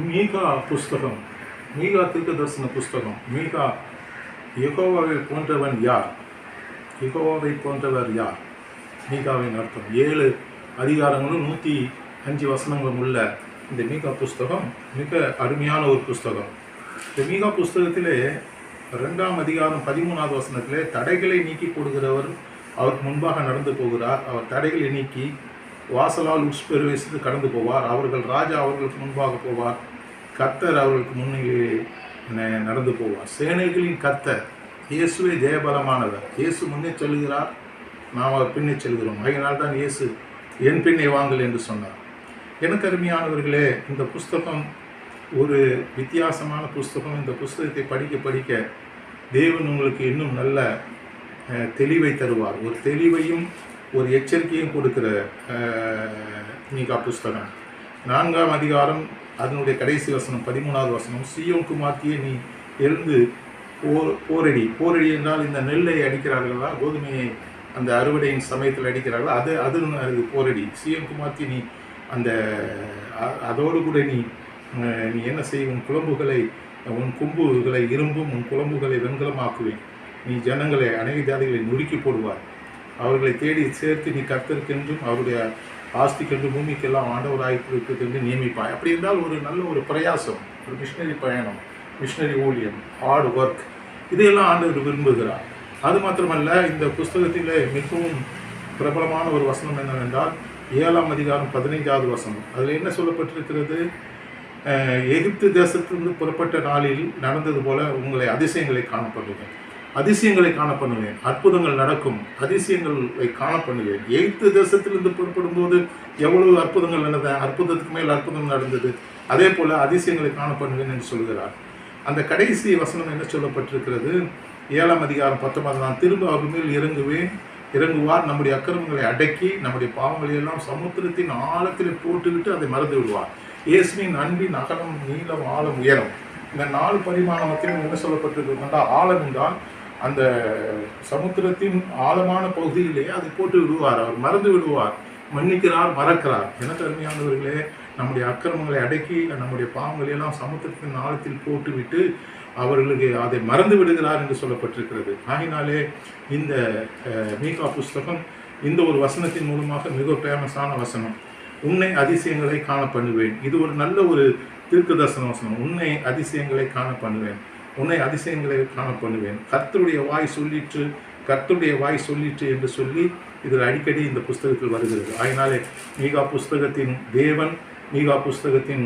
மீகா புஸ்தகம் மீகா தீர்க்க தரிசன புஸ்தகம் மீகா யகோவாவை போன்றவன் யார் எகோவாவை போன்றவர் யார் மீகாவின் அர்த்தம். ஏழு அதிகாரங்களும் நூற்றி அஞ்சு வசனங்களும் உள்ள இந்த மீகா புஸ்தகம் மிக அருமையான ஒரு புஸ்தகம். இந்த மீகா புஸ்தகத்திலே ரெண்டாம் அதிகாரம் பதிமூணாவது வசனத்திலே தடைகளை நீக்கி கொடுக்கிறவர் அவருக்கு முன்பாக நடந்து போகிறார். அவர் தடைகளை நீக்கி வாசலால் உட்பிரவேசித்து கடந்து போவார். அவர்கள் ராஜா அவர்களுக்கு முன்பாக போவார். கத்தர் அவர்களுக்கு முன்னிலே நடந்து போவார். சேனைகளின் கத்தர் இயேசுவே ஜெயபலமானவர். இயேசு முன்னே சொல்லுகிறார் நாம் அவர் பின்னே செல்கிறோம். அதனால் தான் இயேசு என் பின்னே வாங்கல் என்று சொன்னார். எனக்கு அருமையானவர்களே இந்த புஸ்தகம் ஒரு வித்தியாசமான புஸ்தகம். இந்த புஸ்தகத்தை படிக்க படிக்க தேவன் உங்களுக்கு இன்னும் நல்ல தெளிவை தருவார். ஒரு தெளிவையும் ஒரு எச்சரிக்கையும் கொடுக்கிற அஹ், மீகா புஸ்தகம். நான்காம் அதிகாரம் அதனுடைய கடைசி வசனம் பதிமூணாவது வசனம் சியோன் குமார்த்தியே நீ எழுந்து போர் போரடி. போரடி என்றால் இந்த நெல்லை அடிக்கிறார்களா கோதுமையை அந்த அறுவடையின் சமயத்தில் அடிக்கிறார்களா அது அது அது போரடி. சிஎம் குமார்த்தி நீ அந்த அ- அதோடு கூட நீ நீ என்ன செய்ய உன் குழம்புகளை உன் கொம்புகளை இரும்பும் உன் குழம்புகளை வெண்கலமாக்குவேன். நீ ஜனங்களை அநேக ஜாதிகளை நொறுக்கி போடுவார் அவர்களை தேடி சேர்த்து நீ கர்த்தருக்கென்றும் அவருடைய ஆஸ்திக்கென்றும் பூமிக்கெல்லாம் ஆண்டவராய்க்கு நியமிப்பாய். அப்படி இருந்தால் ஒரு நல்ல ஒரு பிரயாசம் ஒரு மிஷினரி பயணம் மிஷினரி ஊழியம் ஹார்ட் ஒர்க் இதையெல்லாம் ஆண்டவர் விரும்புகிறார். அது மாத்திரமல்ல இந்த புஸ்தகத்தில் மிகவும் பிரபலமான ஒரு வசனம் என்னவென்றால் ஏழாம் அதிகாரம் பதினைஞ்சாவது வசனம். அதில் என்ன சொல்லப்பட்டிருக்கிறது? எகிப்து தேசத்திலிருந்து புறப்பட்ட நாளில் நடந்தது போல உங்களை அதிசயங்களை காணப்படுவேன் அதிசயங்களை காணப்படுவேன் அற்புதங்கள் நடக்கும். அதிசயங்களை காணப்பண்ணுவேன் எய்த்து தேசத்திலிருந்து புறப்படும் போது எவ்வளவு அற்புதங்கள் நடந்த அற்புதத்துக்கு மேல் அற்புதம் நடந்தது. அதே போல அதிசயங்களை காணப்பண்ணுவேன் என்று சொல்கிறார். அந்த கடைசி வசனம் என்ன சொல்லப்பட்டிருக்கிறது? ஏழாம் அதிகாரம் பத்தொன்பது நான் திரும்ப அவர் மேல் இறங்குவேன். இறங்குவார் நம்முடைய அக்கிரமங்களை அடக்கி நம்முடைய பாவங்களை எல்லாம் சமுத்திரத்தின் ஆழத்தில் போட்டுவிட்டு அதை மறந்து விடுவார். இயேசுவின் அன்பின் அகலம் நீளம் ஆழம் உயரம். இந்த நாலு பரிமாணத்திலும் என்ன சொல்லப்பட்டிருக்கிறதுனா ஆழம் என்றால் அந்த சமுத்திரத்தின் ஆழமான பகுதியிலே அதை போட்டு விடுவார் அவர் மறந்து விடுவார் மன்னிக்கிறார் மறக்கிறார். எனக்கு நம்முடைய அக்கிரமங்களை அடக்கி நம்முடைய பாவங்களை எல்லாம் சமுத்திரத்தின் ஆழத்தில் போட்டுவிட்டு அவர்களுக்கு அதை மறந்து விடுகிறார் என்று சொல்லப்பட்டிருக்கிறது. ஆகினாலே இந்த மீகா புஸ்தகம் இந்த ஒரு வசனத்தின் மூலமாக மிக ஃபேமஸான வசனம். உன்னை அதிசயங்களை காண பண்ணுவேன். இது ஒரு நல்ல ஒரு தீர்க்க தரிசன வசனம். உன்னை அதிசயங்களை காண பண்ணுவேன். உன்னை அதிசயங்களை காண பண்ணுவேன். கர்த்தருடைய வாய் சொல்லிற்று கத்தருடைய வாய் சொல்லிற்று என்று சொல்லி இதில் அடிக்கடி இந்த புஸ்தகத்தில் வருகிறது. அதனாலே மீகா புஸ்தகத்தின் தேவன் மீகா புஸ்தகத்தின்